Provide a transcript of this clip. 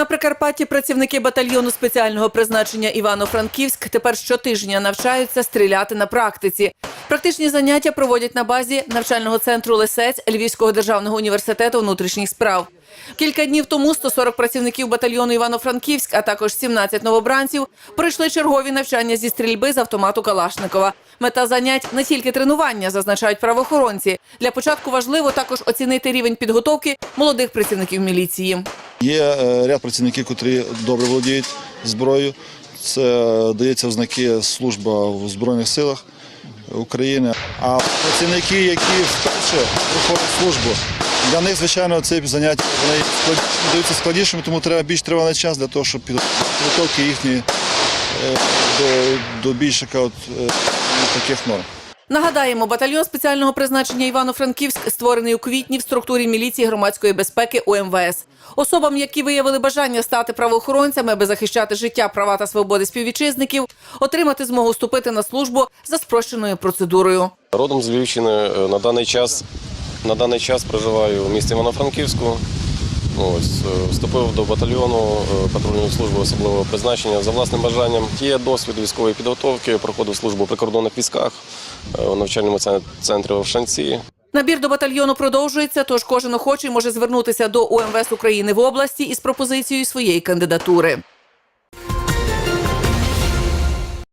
На Прикарпатті працівники батальйону спеціального призначення Івано-Франківськ тепер щотижня навчаються стріляти на практиці. Практичні заняття проводять на базі навчального центру Лисець Львівського державного університету внутрішніх справ. Кілька днів тому 140 працівників батальйону Івано-Франківськ, а також 17 новобранців пройшли чергові навчання зі стрільби з автомату Калашникова. Мета занять не тільки тренування, зазначають правоохоронці. Для початку важливо також оцінити рівень підготовки молодих працівників міліції. Є е, ряд працівників, котрі добре володіють зброєю. Це е, дається в знаки служба в Збройних силах України. А працівники, які вперше проходять службу, для них, звичайно, ці заняття вони даються складнішими, тому треба більш тривалий час для того, щоб підготовки їхньої е, до, до більш от, е, таких норм. Нагадаємо, батальйон спеціального призначення Івано-Франківськ створений у квітні в структурі міліції громадської безпеки УМВС. Особам, які виявили бажання стати правоохоронцями, аби захищати життя, права та свободи співвітчизників, отримати змогу вступити на службу за спрощеною процедурою. Родом з Львівщини е, на даний час на даний час проживаю в місті Івано-Франківську. Ось е, вступив до батальйону е, патрульної служби особливого призначення за власним бажанням. Є досвід військової підготовки, проходив службу в прикордонних військах е, у навчальному центрі в Шанці. Набір до батальйону продовжується, тож кожен охочий може звернутися до УМВС України в області із пропозицією своєї кандидатури.